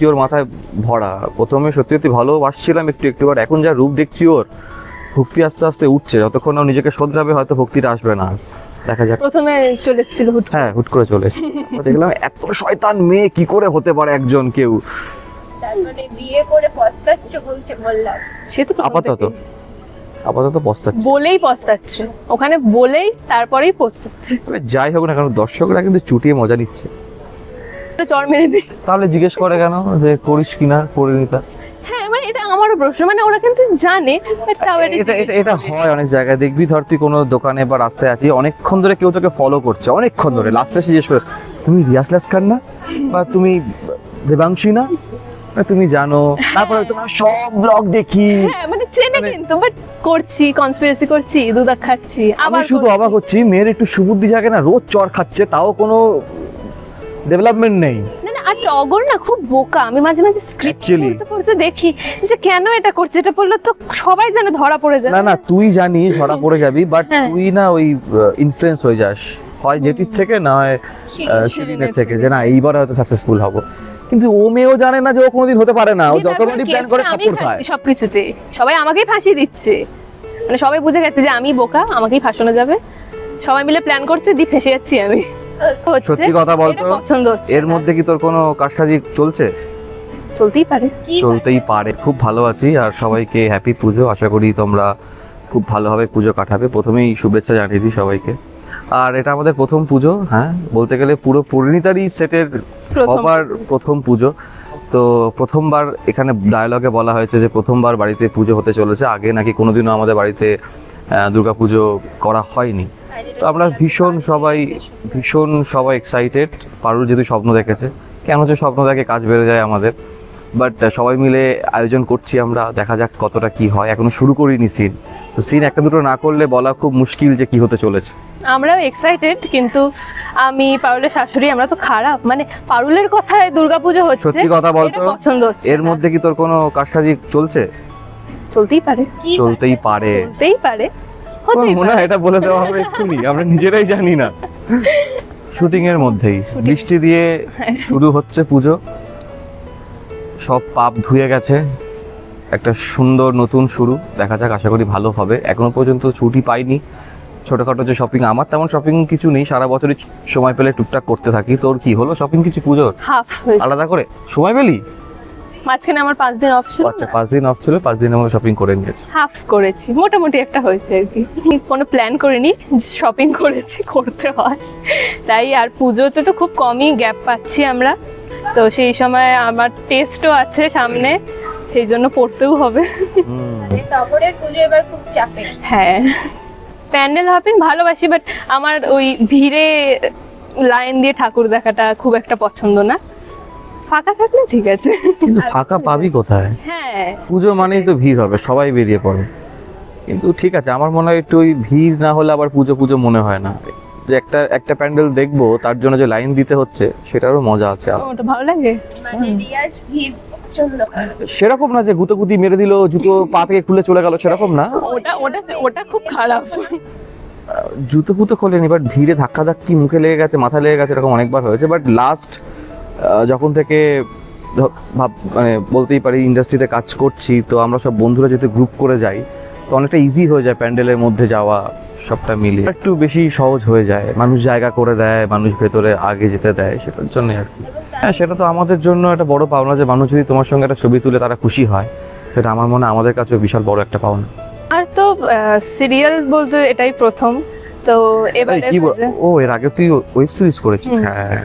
কি ওর মাথায় ভরা। প্রথমে সত্যি সত্যি ভালোবাসছিলাম একটু একটু বাট এখন যা রূপ দেখছি ওর ভক্তি আস্তে আস্তে উঠছে। যতক্ষণ ও নিজেকে শোধরাবে হয়তো ভক্তিটা আসবে না। দেখা যাক। প্রথমে চলে এসেছিল হুট হ্যাঁ হুট করে চলে এসেছে। দেখলাম এত শয়তান মেয়ে কি করে হতে পারে একজন কেউ? তারপরে বিয়ে করে পস্তাচ্ছ বলছে বললাম। সে তো আপাতত। আপাতত পস্তাচ্ছে। বলেই পস্তাচ্ছে। ওখানে বলেই তারপরেই পস্তাচ্ছে। যাই হোক না কারণ দর্শকরা কিন্তু চুটিয়ে মজা নিচ্ছে। চর মেরে দিই। তাহলে জিজ্ঞেস করে কেন যে করিস কিনা পরিণীতা হ্যাঁ মানে এটা আমারও প্রশ্ন মানে ওরা কিন্তু জানে তাও এটা এটা এটা হয় অনেক জায়গায়। দেখবি ধর তুই কোনো দোকানে বা রাস্তায় আছিস অনেকক্ষণ ধরে কেউ তোকে ফলো করছে অনেকক্ষণ ধরে। লাস্টে জিজ্ঞেস করে তুমি রিয়াজ লাস্কার না? বা তুমি দেবাংশী না? না, তুমি জানো তারপরে তোমার সব ব্লগ দেখি। হ্যাঁ মানে চেনে কিন্তু বাট করছি কনস্পিরেসি করছি দুধ খাচ্ছি আবার শুধু অবাক হচ্ছি মেয়ের একটু সুবুদ্ধি জাগে না রোজ চর খাচ্ছে তাও কোনো ডেভেলপমেন্ট নেই। না না আর টগর না খুব বোকা। আমি মাঝে মাঝে স্ক্রিপ্ট Actually. পড়তে পড়তে দেখি যে কেন এটা করছে? এটা পড়লে তো সবাই জানে ধরা পড়ে যাবে না না তুই জানিস ধরা পড়ে যাবি বাট হ্যাঁ। তুই না ওই ইনফ্লুয়েন্স হয়ে যাস। হয় জেটির থেকে না হয় আহ, শিরিনের থেকে। যে না এইবার হয়তো সাকসেসফুল হব। কিন্তু ও মেয়েও জানে না যে ও কোনোদিন হতে পারে না। ও তারপরে যতবারই প্ল্যান করে কেসটা আমি কাপড় খায়। খাচ্ছি সবকিছুতে। সবাই আমাকেই ফাঁসি দিচ্ছে। মানে সবাই বুঝে গেছে যে আমি বোকা আমাকেই ফাঁসানো যাবে। সবাই মিলে প্ল্যান করছে দি ফেসে যাচ্ছি আমি। সত্যি কথা বলতো এটা পছন্দ হচ্ছে। এর। মধ্যে কি তোর কোনো কাজটাজি চলছে? চলতেই পারে। চলতেই পারে। খুব ভালো আছি আর সবাইকে হ্যাপি পুজো। আশা করি তোমরা খুব ভালোভাবে পুজো কাটাবে। প্রথমেই শুভেচ্ছা জানিয়ে দিই সবাইকে। আর এটা আমাদের প্রথম পুজো হ্যাঁ? বলতে গেলে পুরো পরিণীতারই সেটের প্রথম। সবার প্রথম পুজো। তো প্রথমবার এখানে ডায়লগে বলা হয়েছে যে প্রথমবার বাড়িতে পুজো হতে চলেছে। আগে নাকি কোনোদিনও আমাদের বাড়িতে দুর্গা পুজো করা হয়নি। তো আমরা ভীষণ সবাই ভীষণ সবাই এক্সাইটেড পারুল যেহেতু স্বপ্ন দেখেছে। কেন যে স্বপ্ন দেখে কাজ বেড়ে যায় আমাদের। বাট সবাই মিলে আয়োজন করছি আমরা। দেখা যাক কতটা কি হয়। এখনও শুরু করিনি সিন তো সিন একটা দুটো না করলে বলা খুব মুশকিল যে কি হতে চলেছে। আমরাও এক্সাইটেড কিন্তু আমি পারুলের শাশুড়ি আমরা তো খারাপ। মানে পারুলের কথায় দুর্গাপুজো হচ্ছে সত্যি কথা বলতো পছন্দ হচ্ছে এর মধ্যে কি তোর কোনো কাজটাজি চলছে? চলতেই পারে। চলতেই পারে। চলতেই পারে। মনে হয় এটা বলে দেওয়া হবে এক্ষুনি আমরা নিজেরাই জানি না। শুটিং এর মধ্যেই বৃষ্টি দিয়ে শুরু হচ্ছে পুজো। সব পাপ ধুয়ে গেছে। একটা সুন্দর নতুন শুরু। দেখা যাক আশা করি ভালো হবে। এখনও পর্যন্ত ছুটি পাইনি। ছোটখাটো যে শপিং আমার তেমন শপিং কিছু নেই। সারা বছরই সময় পেলে টুকটাক করতে থাকি। তোর কি হলো? শপিং কিছু পুজোর? হাফ আলাদা করে? সময় পেলি? মাঝখানে আমার পাঁচ দিন অফ ছিল আচ্ছা পাঁচ দিন অফ ছিল পাঁচ দিন আমরা শপিং করে নিয়েছি। হাফ করেছি মোটামুটি একটা হয়েছে আর কি। কোনো প্ল্যান করিনি শপিং করেছি করতে হয়। তাই আর পুজোতে তো খুব কমই গ্যাপ পাচ্ছি আমরা। তো সেই সময় আমার টেস্টও আছে সামনে সেই জন্য পড়তেও হবে। হুম। মানে পুজো এবার খুব চাপে। হ্যাঁ। প্যান্ডেল হপিং ভালোবাসি বাট আমার ওই ভিড়ে লাইন দিয়ে ঠাকুর দেখাটা খুব একটা পছন্দ না। ফাঁকা থাকলে ঠিক আছে। কিন্তু ফাঁকা পাবি কোথায়? হ্যাঁ। পুজো মানেই তো ভিড় হবে সবাই বেরিয়ে পড়ে। কিন্তু ঠিক আছে আমার মনে হয় একটু ওই ভিড় না হলে আবার পুজো পুজো মনে হয় না। যে একটা একটা প্যান্ডেল দেখব তার জন্য যে লাইন দিতে হচ্ছে সেটারও মজা আছে। ওটা ভালো লাগে? মানে রিয়াজ ভিড় সেরকম না যে গুতো গুতি মেরে দিল জুতো পা থেকে খুলে চলে গেল সেরকম না? ওটা ওটা ওটা খুব খারাপ। জুতো ফুতো খোলেনি বাট ভিড়ে ধাক্কা ধাক্কি মুখে লেগে গেছে মাথায় লেগে গেছে এরকম অনেকবার হয়েছে বাট লাস্ট যখন থেকে ভাব মানে বলতেই পারি ইন্ডাস্ট্রিতে কাজ করছি তো আমরা সব বন্ধুরা যদি গ্রুপ করে যাই তো অনেকটা ইজি হয়ে যায় প্যান্ডেলের মধ্যে যাওয়া সবটা মিলিয়ে। একটু বেশি সহজ হয়ে যায় মানুষ জায়গা করে দেয় মানুষ ভেতরে আগে যেতে দেয় সেটার জন্যই আর কি। হ্যাঁ সেটা তো আমাদের জন্য একটা বড় পাওনা যে মানুষ যদি তোমার সঙ্গে একটা ছবি তুলে তারা খুশি হয় সেটা আমার মনে আমাদের কাছে বিশাল বড় একটা পাওনা। আর তো সিরিয়াল বলতে এটাই প্রথম তো এবারে কি ও এর আগে তুই ওয়েব সিরিজ করেছিস? হ্যাঁ।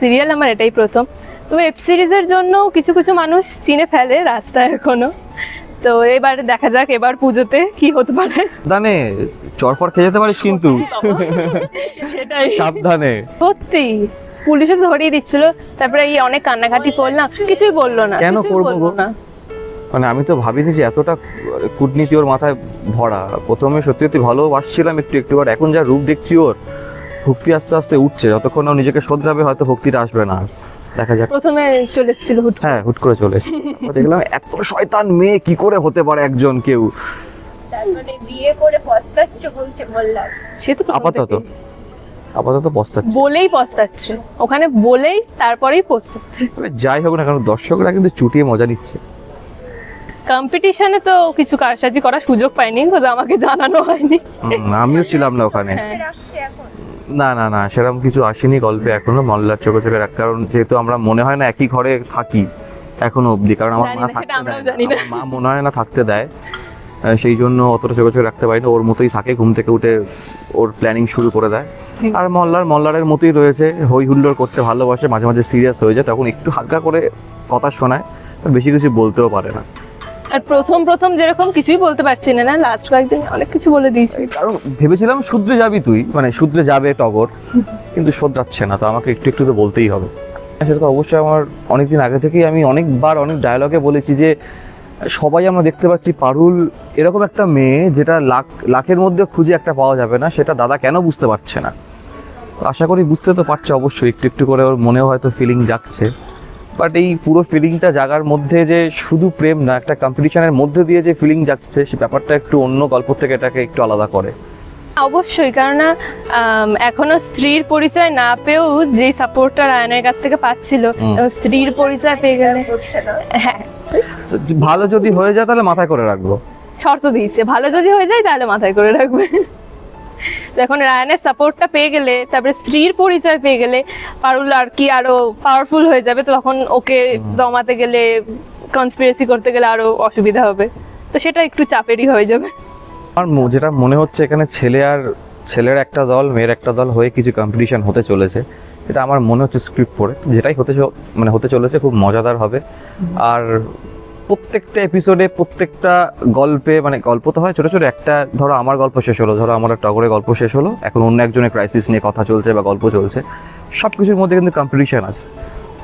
সিরিয়াল আমার এটাই প্রথম। তো ওয়েব সিরিজের জন্য কিছু কিছু মানুষ চিনে ফেলে রাস্তায় এখনও। তো এবার দেখা যাক এবার পুজোতে কি হতে পারে। সাবধানে চরফর খেয়ে যেতে পারিস কিন্তু। সেটাই। সাবধানে। সত্যি পুলিশে ধরিয়ে দিচ্ছিল তারপরে এই অনেক কান্নাকাটি করলাম কিছুই বলল না কেন করব? না। মানে আমি তো ভাবিনি যে এতটা কূটনীতি ওর মাথায় ভরা। প্রথমে সত্যি সত্যি ভালোবাসছিলাম একটু একটু বাট এখন যা রূপ দেখছি ওর ভক্তি আস্তে আস্তে উঠছে যতক্ষণ ও নিজেকে শোধরাবে হয়তো ভক্তিটা আসবে না। দেখা যাক। প্রথমে চলে এসেছিল হুট হ্যাঁ হুট করে চলে এসেছে। দেখলাম এত শয়তান মেয়ে কি করে হতে পারে একজন কেউ? তারপরে বিয়ে করে পস্তাচ্ছ বলছে বললাম। সে তো আপাতত। আপাতত পস্তাচ্ছি। বলেই পস্তাচ্ছে। ওখানে বলেই তারপরেই পস্তাচ্ছে। তবে যাই হোক না কারণ দর্শকরা কিন্তু চুটিয়ে মজা নিচ্ছে। কম্পিটিশনে তো কিছু কারসাজি করার সুযোগ পাইনি আমাকে জানানো হয়নি। আমিও ছিলাম না ওখানে। রাখছে এখন। না না না সেরকম কিছু আসেনি গল্পে এখনও মল্লার চোখে চোখে রাখ। কারণ যেহেতু আমরা মনে হয় না একই ঘরে থাকি এখনও অবধি কারণ আমার মা থাকতে দেয়। মা মনে হয় না থাকতে দেয়। সেই জন্য অতটা চোখে চোখে রাখতে পারি না। ওর মতোই থাকে ঘুম থেকে উঠে ওর প্ল্যানিং শুরু করে দেয়। আর মল্লার মল্লারের মতোই রয়েছে হই হুল্লোড় করতে ভালোবাসে মাঝে মাঝে সিরিয়াস হয়ে যায় তখন একটু হালকা করে কথা শোনায় বেশি কিছু বলতেও পারে না। আর প্রথম প্রথম যেরকম কিছুই বলতে পারছি না না লাস্ট কয়েকদিন অনেক কিছু বলে দিয়েছি। কারণ ভেবেছিলাম শুধরে যাবি তুই মানে শুধরে যাবে টগর, কিন্তু শোধরাচ্ছে না, তো আমাকে একটু একটু তো বলতেই হবে। সেটা তো অবশ্যই আমার অনেকদিন আগে থেকেই আমি অনেকবার অনেক ডায়লগে বলেছি যে, সবাই আমরা দেখতে পাচ্ছি পারুল এরকম একটা মেয়ে যেটা লাখ, লাখের মধ্যে খুঁজে একটা পাওয়া যাবে না, সেটা দাদা কেন বুঝতে পারছে না? তো আশা করি বুঝতে তো পারছে অবশ্যই, একটু একটু করে ওর মনেও হয়তো ফিলিং যাচ্ছে। বাট এই পুরো ফিলিংটা জাগার মধ্যে যে শুধু প্রেম না একটা কম্পিটিশনের মধ্যে দিয়ে যে ফিলিং যাচ্ছে সে ব্যাপারটা একটু অন্য গল্প থেকে এটাকে একটু আলাদা করে। অবশ্যই কারণ এখনও স্ত্রীর পরিচয় না পেয়েও যে সাপোর্টটা রায়নের কাছ থেকে পাচ্ছিল স্ত্রীর পরিচয় পেয়ে গেলে। না। হ্যাঁ। ভালো যদি হয়ে যায় তাহলে মাথায় করে রাখব। শর্ত দিয়েছে ভালো যদি হয়ে যায় তাহলে মাথায় করে রাখবে। এখন রায়ানের সাপোর্টটা পেয়ে গেলে তারপরে স্ত্রীর পরিচয় পেয়ে গেলে পারুল আর কি আরও পাওয়ারফুল হয়ে যাবে তো তখন ওকে দমাতে গেলে কনস্পিরেসি করতে গেলে আরও অসুবিধা হবে। তো সেটা একটু চাপেরই হয়ে যাবে। আমার যেটা মনে হচ্ছে এখানে ছেলে আর ছেলের একটা দল মেয়ের একটা দল হয়ে কিছু কম্পিটিশন হতে চলেছে এটা আমার মনে হচ্ছে স্ক্রিপ্ট পড়ে যেটাই হতে মানে হতে চলেছে খুব মজাদার হবে। আর প্রত্যেকটা এপিসোডে প্রত্যেকটা গল্পে মানে গল্প তো হয় ছোট ছোট, একটা ধরো আমার গল্প শেষ হলো, ধরো আমার টগরের গল্প শেষ হলো, এখন অন্য একজনের ক্রাইসিস নিয়ে কথা চলছে বা গল্প চলছে সব কিছুর মধ্যে কিন্তু কম্পিটিশান আছে।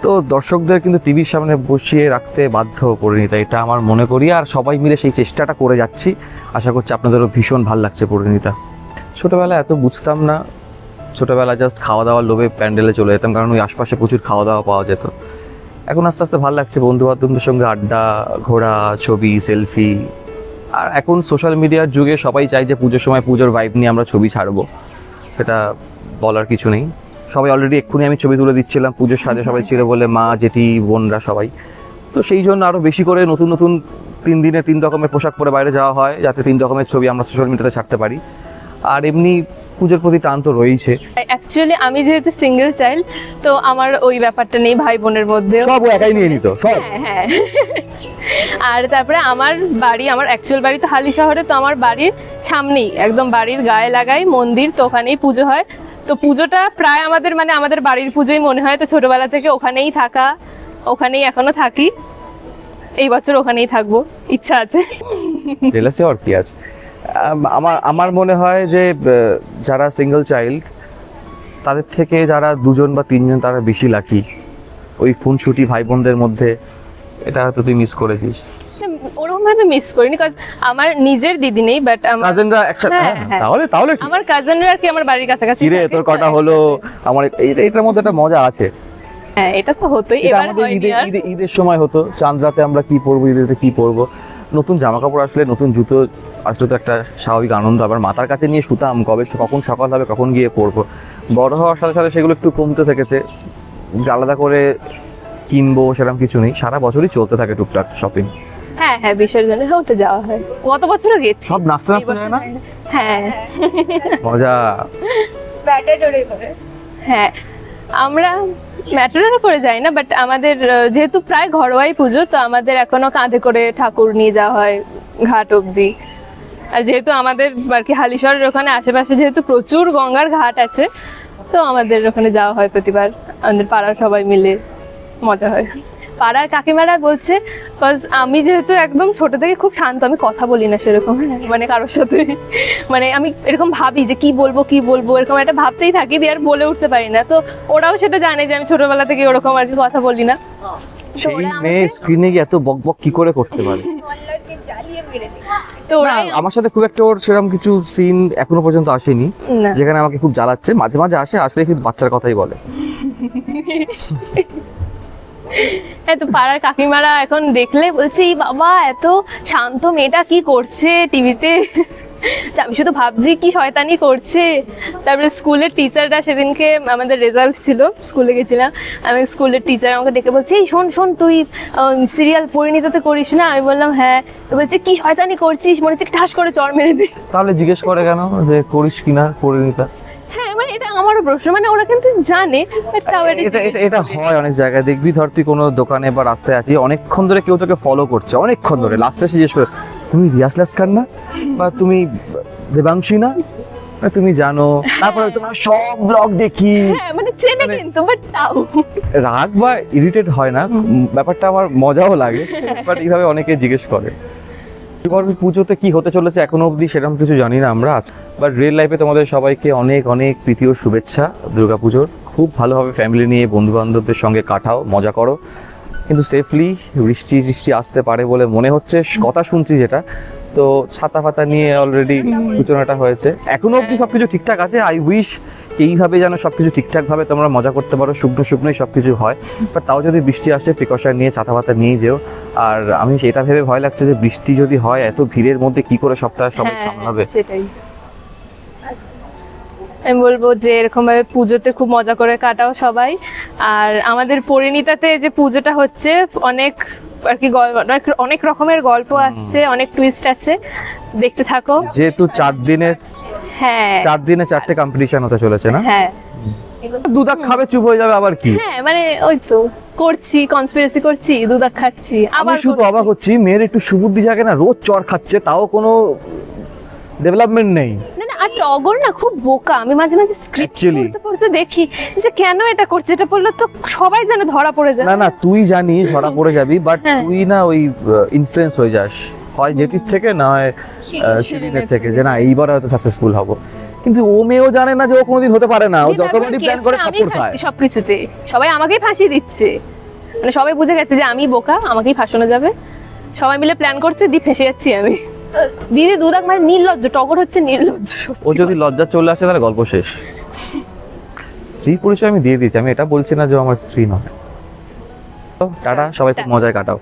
তো দর্শকদের কিন্তু টিভির সামনে বসিয়ে রাখতে বাধ্য পরিণীতা এটা আমার মনে করি, আর সবাই মিলে সেই চেষ্টাটা করে যাচ্ছি। আশা করছি আপনাদেরও ভীষণ ভালো লাগছে পরিণীতা। ছোটোবেলায় এত বুঝতাম না ছোটোবেলা জাস্ট খাওয়া দাওয়ার লোভে প্যান্ডেলে চলে যেতাম, কারণ ওই আশপাশে প্রচুর খাওয়া দাওয়া পাওয়া যেত। এখন আস্তে আস্তে ভালো লাগছে বন্ধু বান্ধবদের সঙ্গে আড্ডা, ঘোরা, ছবি সেলফি আর এখন সোশ্যাল মিডিয়ার যুগে সবাই চাই যে পুজোর সময় পুজোর ভাইব নিয়ে আমরা ছবি ছাড়বো। সেটা বলার কিছু নেই। সবাই অলরেডি এক্ষুনি আমি ছবি তুলে দিচ্ছিলাম, পুজোর সাজে সবাই ছিল বলে মা, জেঠি, বোনরা সবাই। তো সেই জন্য আরও বেশি করে নতুন নতুন তিন দিনে তিন রকমের পোশাক পরে বাইরে যাওয়া হয়, যাতে তিন রকমের ছবি আমরা সোশ্যাল মিডিয়াতে ছাড়তে পারি। আর এমনি পুজোর প্রতি টান তো রয়েছে অ্যাকচুয়ালি আমি যেহেতু সিঙ্গেল চাইল্ড তো আমার ওই ব্যাপারটা নেই ভাই বোনের মধ্যে। সব ও একাই নিয়ে নিত সব। হ্যাঁ হ্যাঁ। আর তারপরে আমার বাড়ি আমার অ্যাকচুয়াল বাড়ি তো হালি শহরে তো আমার বাড়ির সামনেই একদম বাড়ির গায়ে লাগাই মন্দির তো ওখানেই পুজো হয়। তো পুজোটা প্রায় আমাদের মানে আমাদের বাড়ির পুজোই মনে হয় তো ছোটবেলা থেকে ওখানেই থাকা ওখানেই এখনও থাকি। এই বছর ওখানেই থাকব ইচ্ছা আছে। জেলাসি আর কি আছে? আমার আমার মনে হয় যে যারা সিঙ্গেল চাইল্ড তাদের থেকে যারা দুজন বা তিনজন তারা বেশি লাকি ওই ফোন ফুনসুটি ভাই বোনদের মধ্যে এটা হয়তো তুই মিস করেছিস। ওরকম ভাবে মিস করিনি কাজ আমার নিজের দিদি নেই বাট আমার কাজেনরা একসাথে হ্যাঁ, হ্যাঁ, হ্যাঁ। তাহলে তাহলে আমার কাজিনরা আর কি আমার বাড়ির কাছাকাছি কিরে তোর কটা হলো? আমার এটার মধ্যে একটা মজা আছে। হ্যাঁ এটা তো হতোই এবার ঈদে ঈদের সময় হতো চাঁদ রাতে আমরা কি পরবো ঈদেতে কি পরবো। নতুন জামা কাপড় আসলে নতুন জুতো আসলে তো একটা স্বাভাবিক আনন্দ। আবার মাথার কাছে নিয়ে শুতাম কবে কখন সকাল হবে কখন গিয়ে পড়ব। বড় হওয়ার সাথে সাথে সেগুলো একটু কমতে থেকেছে। যে আলাদা করে কিনবো সেরকম কিছু নেই। সারা বছরই চলতে থাকে টুকটাক শপিং হ্যাঁ হ্যাঁ বিসর্জনে ওটা যাওয়া হয়। গত বছরও গেছি। সব নাচতে নাচতে বছর যায় না। হ্যাঁ। মজা। ব্যাটাডোরে করে। হ্যাঁ আমরা ম্যাটারও করে যাই না বাট আমাদের যেহেতু প্রায় ঘরোয়াই পুজো তো আমাদের এখনও কাঁধে করে ঠাকুর নিয়ে যাওয়া হয় ঘাট অবধি। আর যেহেতু আমাদের আর কি হালিশহরের ওখানে আশেপাশে যেহেতু প্রচুর গঙ্গার ঘাট আছে তো আমাদের ওখানে যাওয়া হয় প্রতিবার। আমাদের পাড়ার সবাই মিলে মজা হয়। পাড়ার কাকিমারা বলছে কজ আমি যেহেতু একদম ছোট থেকে খুব শান্ত আমি কথা বলি না সেরকম। মানে কারোর সাথে মানে আমি এরকম ভাবি যে কি বলব কি বলব এরকম একটা ভাবতেই থাকি দিয়ে আর বলে উঠতে পারি না। তো ওরাও সেটা জানে যে আমি ছোটবেলা থেকে ওরকম আর কি কথা বলি না। সেই মেয়ে স্ক্রিনে গিয়ে এত বক বক কি করে করতে পারে? তো আমার সাথে খুব একটা ওর সেরকম কিছু সিন এখনও পর্যন্ত আসেনি। যেখানে আমাকে খুব জ্বালাচ্ছে মাঝে মাঝে আসে আসলে কিন্তু বাচ্চার কথাই বলে। হ্যাঁ তো পাড়ার কাকিমারা এখন দেখলে বলছে এই বাবা এত শান্ত মেয়েটা কি করছে টিভিতে? আমি শুধু ভাবছি কি শয়তানি করছে। তারপরে স্কুলের টিচাররা সেদিনকে আমাদের রেজাল্ট ছিল স্কুলে গেছিলাম। আমি স্কুলের টিচার আমাকে ডেকে বলছে এই শোন শোন তুই সিরিয়াল পরিণীতাতে করিস না? আমি বললাম হ্যাঁ। বলছে কি শয়তানি করছিস? মনে হচ্ছে ঠাস করে চর মেরে দিই। তাহলে জিজ্ঞেস করে কেন যে করিস কিনা পরিণীতা হ্যাঁ মানে এটা আমারও প্রশ্ন মানে ওরা কিন্তু জানে এটা এটা এটা এটা হয় অনেক জায়গায়। দেখবি ধর তুই কোনো দোকানে বা রাস্তায় আছিস অনেকক্ষণ ধরে কেউ তোকে ফলো করছে অনেকক্ষণ ধরে। লাস্টে এসে জিজ্ঞেস করে তুমি রিয়াস লাস্কার না? বা তুমি দেবাংশী না? তুমি জানো তারপরে তোমার সব ব্লগ দেখি। হ্যাঁ মানে চেনে কিন্তু বাট তাও। রাগ বা ইরিটেট হয় না ব্যাপারটা আমার মজাও লাগে বাট এইভাবে অনেকে জিজ্ঞেস করে। এবার পুজোতে কি হতে চলেছে এখনও অবধি সেরকম কিছু জানি না আমরা আজ। বাট রিয়েল লাইফে তোমাদের সবাইকে অনেক অনেক প্রীতি ও শুভেচ্ছা দুর্গাপুজোর খুব ভালোভাবে ফ্যামিলি নিয়ে বন্ধু বান্ধবদের সঙ্গে কাটাও মজা করো। কিন্তু সেফলি বৃষ্টি বৃষ্টি আসতে পারে বলে মনে হচ্ছে কথা শুনছি যেটা। তো ছাতা ফাতা নিয়ে অলরেডি সূচনাটা হয়েছে। এখনও অবধি সবকিছু ঠিকঠাক আছে। আই উইশ এইভাবে যেন সবকিছু ঠিকঠাক ভাবে তোমরা মজা করতে পারো শুকনো শুকনোই সবকিছু হয়। বাট তাও যদি বৃষ্টি আসে প্রিকশন নিয়ে ছাতা ফাতা নিয়ে যেও। আর আমি সেটা ভেবে ভয় লাগছে যে বৃষ্টি যদি হয় এত ভিড়ের মধ্যে কি করে সবটা সবাই হ্যাঁ, সামলাবে? সেটাই। আমি বলব যে এরকম ভাবে পুজোতে খুব মজা করে কাটাও সবাই। আর আমাদের পরিণীতাতে যে পুজোটা হচ্ছে অনেক আর কি অনেক- রকমের গল্প আসছে অনেক টুইস্ট আছে। দেখতে থাকো। যেহেতু চার দিনের হ্যাঁ। চার দিনে চারটে কম্পিটিশন হতে চলেছে না? হ্যাঁ। দুদাক খাবে চুপ হয়ে যাবে আবার কি? হ্যাঁ মানে ওই তো করছি কনস্পিরেসি করছি দুধাক খাচ্ছি আবার শুধু। অবাক হচ্ছি মেয়ের একটু সুবুদ্ধি জাগে না রোজ চর খাচ্ছে তাও কোনো ডেভেলপমেন্ট নেই। আর টগর না খুব বোকা। আমি মাঝে মাঝে স্ক্রিপ্ট পড়তে পড়তে দেখি যে কেন এটা করছে? এটা পড়লে তো সবাই যেন ধরা পড়ে যায়। না না তুই জানিস ধরা পড়ে যাবি বাট হ্যাঁ। তুই না ওই ইনফ্লুয়েন্স হয়ে যাস। হয় জেটির থেকে না হয় শিরিনের থেকে। যে না এইবার হয়তো সাকসেসফুল হব। কিন্তু ও মেয়েও জানে না যে ও কোনোদিন হতে পারে না। ও যতবারই প্ল্যান করে কাপড় খায়। সবকিছুতে। সবাই আমাকেই ফাঁসি দিচ্ছে। মানে সবাই বুঝে গেছে যে আমি বোকা আমাকেই ফাঁসানো যাবে। সবাই মিলে প্ল্যান করছে দি ফেসে যাচ্ছি আমি। দিদি দুদাক মানে নির্লজ্জ টগর হচ্ছে নির্লজ্জ। ও যদি লজ্জা চলে আসে তাহলে গল্প শেষ। স্ত্রী পরিচয় আমি দিয়ে দিয়েছি আমি এটা বলছি না যে আমার স্ত্রী নয়। তো টাটা সবাই খুব মজায় কাটাও।